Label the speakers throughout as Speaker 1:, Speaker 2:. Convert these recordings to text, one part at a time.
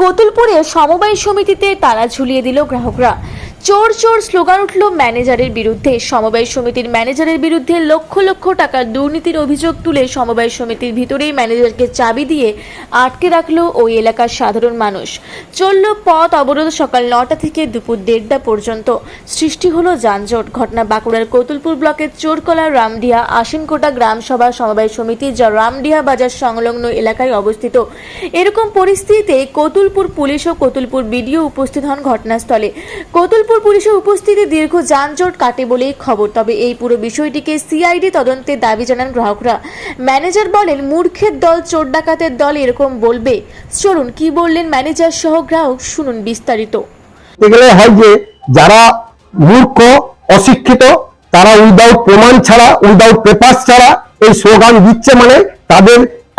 Speaker 1: কোতুলপুরে সমবায় সমিতিতে তালা ঝুলিয়ে দিল গ্রাহকরা। চোর চোর স্লোগান উঠল ম্যানেজারের বিরুদ্ধে। সমবায় সমিতির ম্যানেজারের বিরুদ্ধে লক্ষ লক্ষ টাকার দুর্নীতির অভিযোগ তুলে সমবায় সমিতির ভিতরেই ম্যানেজারকে চাবি দিয়ে আটকে রাখল ওই এলাকার সাধারণ মানুষ। চলল পথ অবরোধ সকাল নটা থেকে দুপুর দেড়টা পর্যন্ত। সৃষ্টি হলো যানজট। ঘটনা বাঁকুড়ার কতুলপুর ব্লকের চোরকলা রামডিহা আশিনকোটা গ্রাম সভা সমবায় সমিতি যা রামডিহা বাজার সংলগ্ন এলাকায় অবস্থিত। এরকম পরিস্থিতিতে কতুলপুর পুলিশ ও কতুলপুর বিডিও উপস্থিত হন ঘটনাস্থলে। কতুলপুর পুলিশের উপস্থিতি দীর্ঘ যানজট কাটে বলেই খবর। তবে এই পুরো বিষয়টিকে সিআইডি তদন্তের দাবি জানান গ্রাহকরা। ম্যানেজার বলেন, মূর্খের দল চোর ডাকাতের দল এরকম বলবে। চলুন, কি বললেন ম্যানেজার সহ গ্রাহক শুনুন বিস্তারিত।
Speaker 2: এগুলো হয় যে, যারা মূর্খ, অশিক্ষিত, তারা উইদাউট প্রমাণ ছাড়া উইদাউট পেপার ছাড়া এই স্লোগান দিচ্ছে মানে তাদের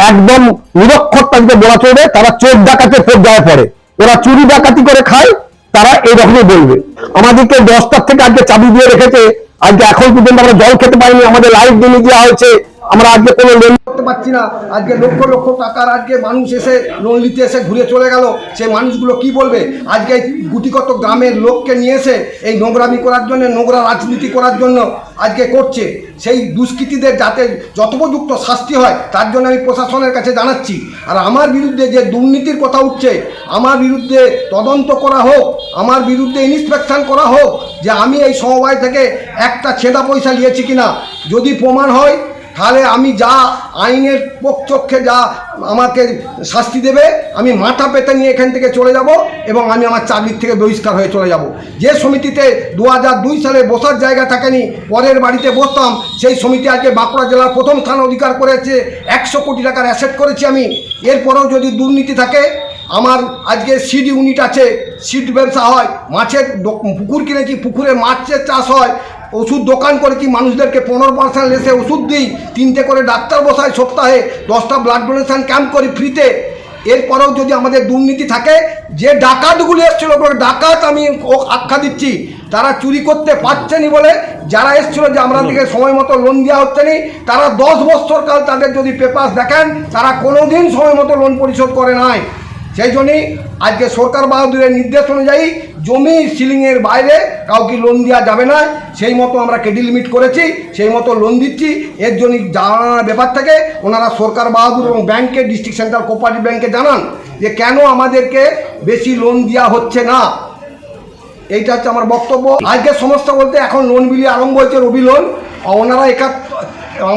Speaker 2: একদম নিরক্ষর তাদেরকে বলা চলবে, তারা চোর ডাকাতের পর্যায়ে পড়ে। ওরা চুরি ডাকাতি করে খায় তারা এইরকমই বলবে। আমাদেরকে দশটার থেকে আজকে চাবি দিয়ে রেখেছে আজকে এখন পর্যন্ত আমরা জল খেতে পারিনি, আমাদের লাইট বিল দেওয়া হয়েছে, আমরা আজকে কোনো লোন
Speaker 3: করতে পারছি না। আজকে লক্ষ লক্ষ টাকার আজকে মানুষ এসে লোন নিতে এসে ঘুরে চলে গেল। সেই মানুষগুলো কি বলবে? আজকে এই গুটিকত গ্রামের লোককে নিয়ে এসে এই নোংরামি করার জন্য, নোংরা রাজনীতি করার জন্য আজকে করছে। সেই দুষ্কৃতীদের যাতে যথোপযুক্ত শাস্তি হয়, তার জন্য আমি প্রশাসনের কাছে জানাচ্ছি। আর আমার বিরুদ্ধে যে দুর্নীতির কথা উঠছে, আমার বিরুদ্ধে তদন্ত করা হোক, আমার বিরুদ্ধে ইন্সপেকশন করা হোক, যে আমি এই সমবায় থেকে একটা ছেঁদা পয়সা নিয়েছি কিনা? যদি প্রমাণ হয়, তাহলে আমি যা আইনের পক্ষে যা আমাকে শাস্তি দেবে, আমি মাথা পেতে নিয়ে এখান থেকে চলে যাব এবং আমি আমার চাকরির থেকে বহিষ্কার হয়ে চলে যাব। যে সমিতিতে দু দুই সালে বসার জায়গা থাকেনি, পরের বাড়িতে বসতাম, সেই সমিতি আজকে বাঁকুড়া জেলার প্রথম স্থান অধিকার করেছে, একশো কোটি টাকার অ্যাসেট করেছি আমি। এরপরেও যদি দুর্নীতি থাকে, আমার আজকে সিড ইউনিট আছে, সিড ব্যবসা হয়, মাছের পুকুর কিনেছি, পুকুরে মাছের চাষ হয় ওষুধ দোকান করে কি মানুষদেরকে পনেরো পার্সেন্ট লেসে ওষুধ দিই? তিনটে করে ডাক্তার বসাই সপ্তাহে দশটা ব্লাড ডোনেশন ক্যাম্প করি ফ্রিতে এরপরেও যদি আমাদের দুর্নীতি থাকে যে ডাকাতগুলি এসেছিল ডাকাত আমি ও আখ্যা দিচ্ছি। তারা চুরি করতে পারছেনি বলে যারা এসেছিল যে আমরা থেকে সময় মতো লোন দেওয়া হচ্ছে নি তারা দশ বছর কাল তাদের যদি পেপার দেখেন তারা কোনোদিন সময় মতো লোন পরিশোধ করে নাই। সেই জন্যই আজকে সরকার বাহাদুরের নির্দেশ অনুযায়ী জমি সিলিংয়ের বাইরে কাউকে লোন দেওয়া যাবে না। সেই মতো আমরা ক্রেডিট লিমিট করেছি, সেই মতো লোন দিচ্ছি। এর জন্য জানানোর ব্যাপার থেকে, ওনারা সরকার বাহাদুর এবং ব্যাংকে ডিস্ট্রিক্ট সেন্ট্রাল কোপারেটিভ ব্যাংকে জানান যে, কেন আমাদেরকে বেশি লোন দেওয়া হচ্ছে না? এইটা হচ্ছে আমার বক্তব্য। আজকের সমস্যা বলতে এখন লোন বিলি আরম্ভ হয়েছে রবি লোন ওনারা একা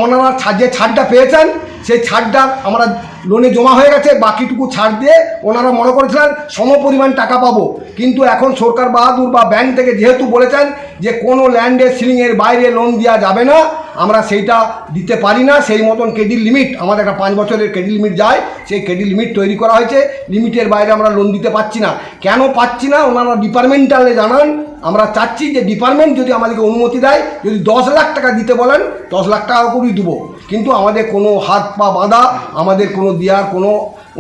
Speaker 3: ওনারা যে ছাড়টা পেয়েছেন সেই ছাড়টা আমরা লোনে জমা হয়ে গেছে, বাকিটুকু ছাড় দিয়ে ওনারা মনে করেছিলেন সম পরিমাণ টাকা পাবো। কিন্তু এখন সরকার বাহাদুর বা ব্যাংক থেকে যেহেতু বলেছেন যে কোনো ল্যান্ডের সিলিংয়ের বাইরে লোন দেওয়া যাবে না, আমরা সেইটা দিতে পারি না। সেই মতন ক্রেডিট লিমিট আমাদের একটা পাঁচ বছরের ক্রেডিট লিমিট যায়, সেই ক্রেডিট লিমিট তৈরি করা হয়েছে। লিমিটের বাইরে আমরা লোন দিতে পারছি না। কেন পাচ্ছি না? ওনারা ডিপার্টমেন্টালে জানান। আমরা চাচ্ছি যে ডিপার্টমেন্ট যদি আমাদেরকে অনুমতি দেয়, যদি দশ লাখ টাকা দিতে বলেন, দশ লাখ টাকা করেই দেবো। কিন্তু আমাদের কোনো হাত পা বাঁধা আমাদের কোনো দেওয়ার কোনো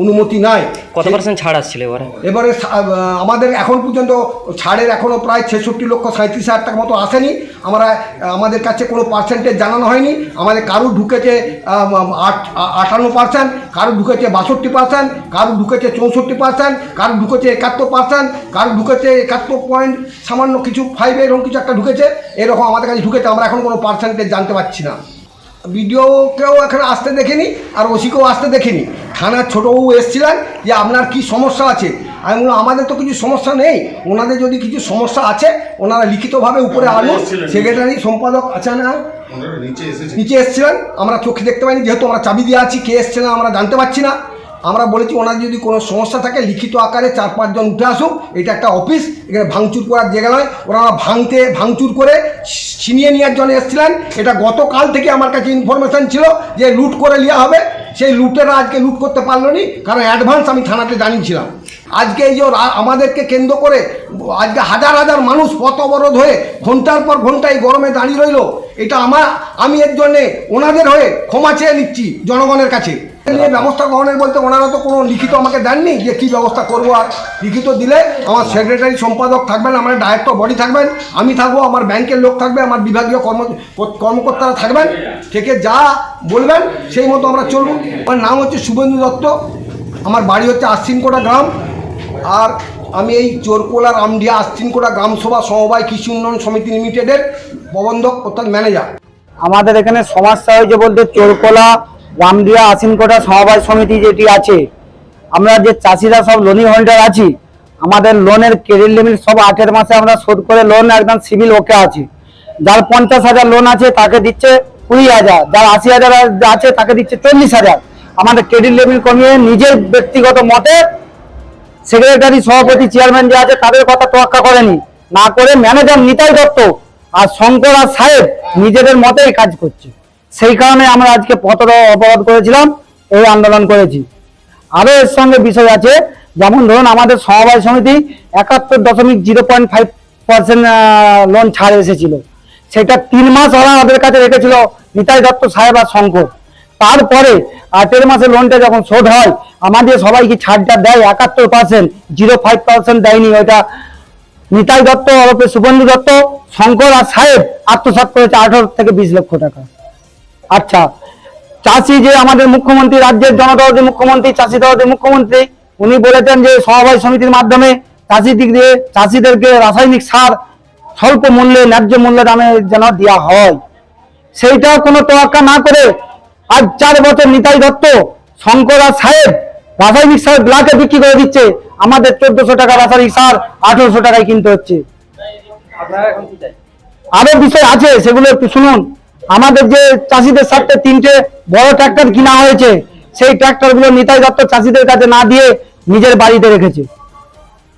Speaker 3: অনুমতি নাই।
Speaker 4: কত পার্সেন্ট ছাড় আসছিল এবারে?
Speaker 3: এবারে আমাদের এখন পর্যন্ত ছাড়ের এখনও প্রায় ছেষট্টি লক্ষ সাঁত্রিশ হাজার টাকা মতো আসেনি। আমরা আমাদের কাছে কোনো পার্সেন্টেজ জানানো হয়নি। আমাদের কারু ঢুকেছে আট আটান্ন পার্সেন্ট কারু ঢুকেছে বাষট্টি পার্সেন্ট কারু ঢুকেছে চৌষট্টি পার্সেন্ট কারু ঢুকেছে একাত্তর পার্সেন্ট কারু ঢুকেছে একাত্তর পয়েন্ট সামান্য কিছু ফাইভ এরকম কিছু একটা ঢুকেছে। এরকম আমাদের কাছে ঢুকেছে আমরা এখন কোনো পার্সেন্টেজ জানতে পারছি না। বিডিওকেও এখানে আসতে দেখিনি আর ওসিকেও আসতে দেখিনি। থানার ছোটবাবু এসেছিলেন যে আপনার কি সমস্যা আছে? আমি বললাম আমাদের তো কিছু সমস্যা নেই। ওনাদের যদি কিছু সমস্যা আছে ওনারা লিখিতভাবে উপরে আনুন সেক্রেটারি সম্পাদক আছে না?
Speaker 5: নিচে
Speaker 3: এসেছিলেন। আমরা চোখে দেখতে পাইনি যেহেতু আমরা চাবি দিয়ে আছি কে এসছিলেন আমরা জানতে পারছি না। আমরা বলেছি ওনার যদি কোনো সমস্যা থাকে, লিখিত আকারে চার পাঁচজন উঠে আসুক, এটা একটা অফিস, এখানে ভাঙচুর করার জায়গা নয়। ওনারা ভাঙতে, ভাঙচুর করে ছিনিয়ে নেওয়ার জন্য এসেছিলেন। এটা গতকাল থেকে আমার কাছে ইনফরমেশান ছিল যে লুট করে নেওয়া হবে। সেই লুটেরা আজকে লুট করতে পারল নি, কারণ অ্যাডভান্স আমি থানাতে জানিয়েছিলাম। আজকে এই যে আমাদেরকে কেন্দ্র করে আজকে হাজার হাজার মানুষ পথ অবরোধ হয়ে ঘণ্টার পর ঘণ্টা এই গরমে দাঁড়িয়ে রইল, এটা আমার, আমি এর জন্যে ওনাদের হয়ে ক্ষমা চেয়ে নিচ্ছি জনগণের কাছে। নিয়ে ব্যবস্থা গ্রহণের বলতে ওনারা তো কোনো লিখিত আমাকে দেননি যে কী ব্যবস্থা করব আর লিখিত দিলে আমার সেক্রেটারি সম্পাদক থাকবেন, আমার ডাইরেক্টর বডি থাকবেন, আমি থাকব, আমার ব্যাংকের লোক থাকবে, আমার বিভাগীয় কর্ম, কর্মকর্তারা থাকবেন, থেকে যা বলবেন সেই মতো আমরা চলবো। আমার নাম হচ্ছে শুভেন্দু দত্ত, আমার বাড়ি হচ্ছে আশ্বিনকোটা গ্রাম, আর আমি এই চোরকোলা রামডিয়া আশ্বিনকোটা গ্রামসভা সমবায় কৃষি উন্নয়ন সমিতি লিমিটেডের প্রবন্ধক অর্থাৎ ম্যানেজার
Speaker 4: আমাদের এখানে সমস্যা হয়েছে বলতে চোরকোলা রামদিয়া আসিনকোটা সমবায় সমিতি যেটি আছে, আমরা যে চাষিরা সব লোনি হোল্ডার আছি, আমাদের লোনের ক্রেডিট লিমিট সব আটের মাসে আমরা শোধ করে লোন একদম সিভিল ওকে আছে। যার পঞ্চাশ হাজার লোন আছে, তাকে দিচ্ছে কুড়ি হাজার। যার আশি হাজার আছে, তাকে দিচ্ছে চল্লিশ হাজার। আমাদের ক্রেডিট লিমিট কমিয়ে নিজের ব্যক্তিগত মতে সেক্রেটারি সভাপতি চেয়ারম্যান যে আছে, তাদের কথা তোয়াক্কা করেনি। না করে ম্যানেজার নিতাই দত্ত আর শঙ্কর আর সাহেব নিজেদের মতেই কাজ করছে। সেই কারণে আমরা আজকে পথ অবরোধ করেছিলাম, এই আন্দোলন করেছি। আরও এর সঙ্গে বিষয় আছে, যেমন ধরুন আমাদের সমবায় সমিতি একাত্তর দশমিক zero point five percent loan ছাড় এসেছিল। সেটা তিন মাস ওরা ওদের কাছে রেখেছিল, নিতাই দত্ত সাহেব আর শঙ্কর। তারপরে আটের মাসে লোনটা যখন শোধ হয়, আমাদের সবাইকে ছাড়টা দেয়, একাত্তর পার্সেন্ট, জিরো ফাইভ পার্সেন্ট দেয়নি ওইটা নিতাই দত্ত ওরফে সুবন্ধু দত্ত, শঙ্কর আর সাহেব আত্মসাৎ করেছে আঠারো থেকে বিশ লক্ষ টাকা। আচ্ছা চাষি যে আমাদের মুখ্যমন্ত্রী, রাজ্যের জনতা যে মুখ্যমন্ত্রী চাষি দলের মুখ্যমন্ত্রী, উনি বলেছেন যে সমবায় সমিতির মাধ্যমে চাষি দিক দিয়ে চাষিদেরকে রাসায়নিক সার স্বল্প মূল্যে, ন্যায্য মূল্য দামে যেন দেওয়া হয়। সেইটাও কোনো তোয়াক্কা না করে আজ চার বছর নিতাই দত্ত, শঙ্কর আর সাহেব রাসায়নিক সার ব্লাকে বিক্রি করে দিচ্ছে। আমাদের চোদ্দশো টাকা রাসায়নিক সার আঠেরোশো টাকায় কিনতে হচ্ছে। আরও বিষয় আছে, সেগুলো একটু শুনুন। আমাদের যে চাষিদের স্বার্থে তিনটে বড় ট্রাক্টর কিনা হয়েছে, সেই ট্রাক্টরগুলো নিতাই দত্ত চাষিদের কাছে না দিয়ে নিজের বাড়িতে রেখেছে।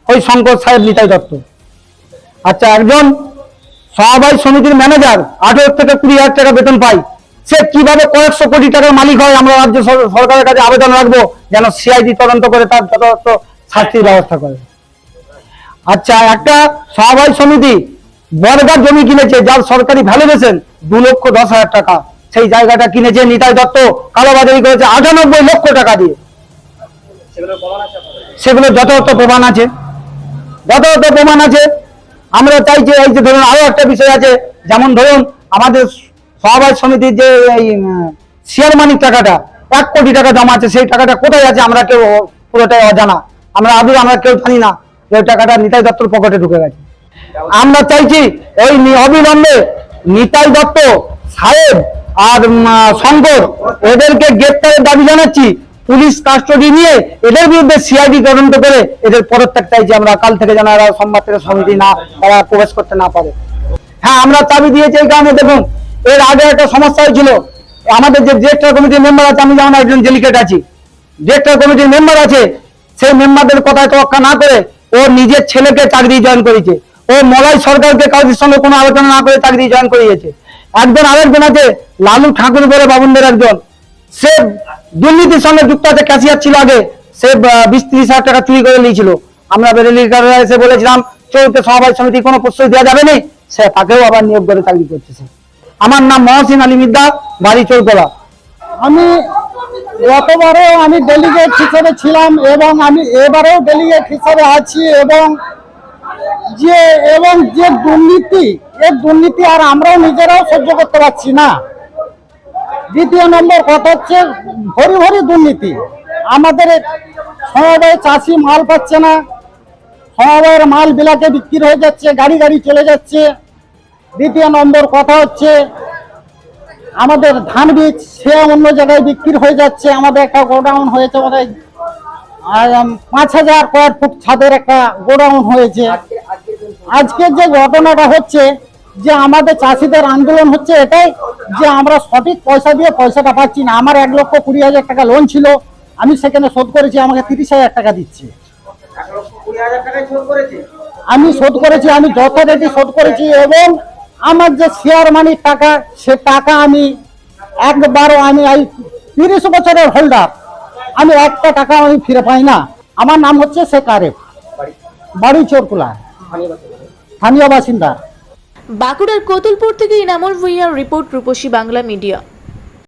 Speaker 4: ওই শঙ্কর সাহেব নিতাই দত্ত। আচ্ছা একজন সমবায় সমিতির ম্যানেজার আঠেরো থেকে কুড়ি হাজার টাকা বেতন পায়। সে কীভাবে কয়েকশো কোটি টাকার মালিক হয় আমরা রাজ্য সরকারের কাছে আবেদন রাখব, যেন সিআইডি তদন্ত করে তার যথাযথ শাস্তির ব্যবস্থা করে। আচ্ছা একটা সমবায় সমিতি বর্গার জমি কিনেছে যার সরকারি ভ্যালুয়েশন দু লক্ষ দশ হাজার টাকা। সেই জায়গাটা কিনেছে নিতাই দত্ত কালোবাজারি করেছে আটানব্বই লক্ষ টাকা দিয়ে। সেগুলো যথাযথ প্রমাণ আছে। যথাযথ প্রমাণ আছে। আমরা চাইছি এই যে ধরুন আরও একটা বিষয় আছে যেমন ধরুন আমাদের সমবায় সমিতির যে এই শেয়ার মানির টাকাটা এক কোটি টাকা জমা আছে সেই টাকাটা কোথায় আছে আমরা কেউ পুরোটাই অজানা। আমরা আদৌ আমরা কেউ জানি না যে ওই টাকাটা নিতাই দত্তর পকেটে ঢুকে গেছে। আমরা চাইছি নি- অবিলম্বে নিতাই দত্ত, সাহেব আর শঙ্কর এদেরকে গ্রেপ্তারের দাবি জানাচ্ছি। পুলিশ কাস্টডি নিয়ে এদের বিরুদ্ধে সিআইডি তদন্ত করে এদের পদত্যাগ চাইছি আমরা। কাল থেকে যেন এরা সোমবার থেকে সমিতি না, তারা প্রবেশ করতে না পারে। হ্যাঁ আমরা চাবি দিয়েছি এই কারণে দেখুন, এর আগে একটা সমস্যা হয়েছিল। আমাদের যে ডিরেক্টর কমিটির মেম্বার আছে, আমি যেমন একজন ডেলিগেট আছি। ডিরেক্টর কমিটির মেম্বার আছে, সেই মেম্বারদের কথায় তোয়াক্কা না করে ও নিজের ছেলেকে চাকরি জয়েন করেছে। ও মলয় সরকারকে কাউরির সঙ্গে কোনো আলোচনা না করে চাকরি জয়েন করিয়েছে। একজন আরেকজন আছে, লালু ঠাকুর বলে বাবুনদের একজন। সে দুর্নীতির সঙ্গে যুক্ত আছে, ক্যাশিয়ার ছিল আগে। সে বিশ ত্রিশ হাজার টাকা চুরি করে নিয়েছিল। আমরা বেরেলিকাররা এসে বলেছিলাম চৌতে সমবায় সমিতি কোনো প্রশ্রয় দেওয়া যাবে না। সে তাকেও আবার নিয়োগ করে চাকরি করছে সে। আমার নাম মহসিন আলী মিদ্দা, বাড়ি চৌতলা
Speaker 5: আমি গতবারেও আমি ডেলিগেট হিসেবে ছিলাম এবং আমি এবারেও ডেলিগেট হিসেবে আছি এবং যে এবং যে দুর্নীতি এর দুর্নীতি আর আমরাও নিজেরাও সহ্য করতে পারছি না। দ্বিতীয় নম্বর কথা হচ্ছে ভরি ভরি দুর্নীতি। আমাদের সমবায় চাষি মাল পাচ্ছে না। সমবায়ের মাল বিলাকে বিক্রি হয়ে যাচ্ছে গাড়ি গাড়ি চলে যাচ্ছে। দ্বিতীয় নম্বর কথা হচ্ছে আমাদের ধান বীজ সে অন্য জায়গায় বিক্রি হয়ে যাচ্ছে। আমাদের একটা গোডাউন হয়েছে আর, পাঁচ হাজার কয়েক ফুট ছাদের একটা গোডাউন হয়েছে। আজকে যে ঘটনাটা হচ্ছে, যে আমাদের চাষিদের আন্দোলন হচ্ছে এটাই, যে আমরা সঠিক পয়সা দিয়ে পয়সাটা পাচ্ছি না। আমার এক লক্ষ কুড়ি হাজার টাকা লোন ছিল, আমি সেখানে শোধ করেছি, আমাকে তিরিশ হাজার টাকা দিচ্ছে। আমি শোধ করেছি, আমি যথারীতি শোধ করেছি এবং আমার যে শেয়ার মানির টাকা, সে টাকা আমি একবারও আমি এই তিরিশ বছরের হোল্ডার আমি একটা টাকা আমি ফিরে পাই না। আমার নাম হচ্ছে শেখ আরেফ, বাড়ি চোরকুলা। স্থানীয় বাসিন্দা।
Speaker 1: বাঁকুড়ার কোতুলপুর থেকে ইনামুল ভুইয়ার রিপোর্ট রূপসী বাংলা মিডিয়া।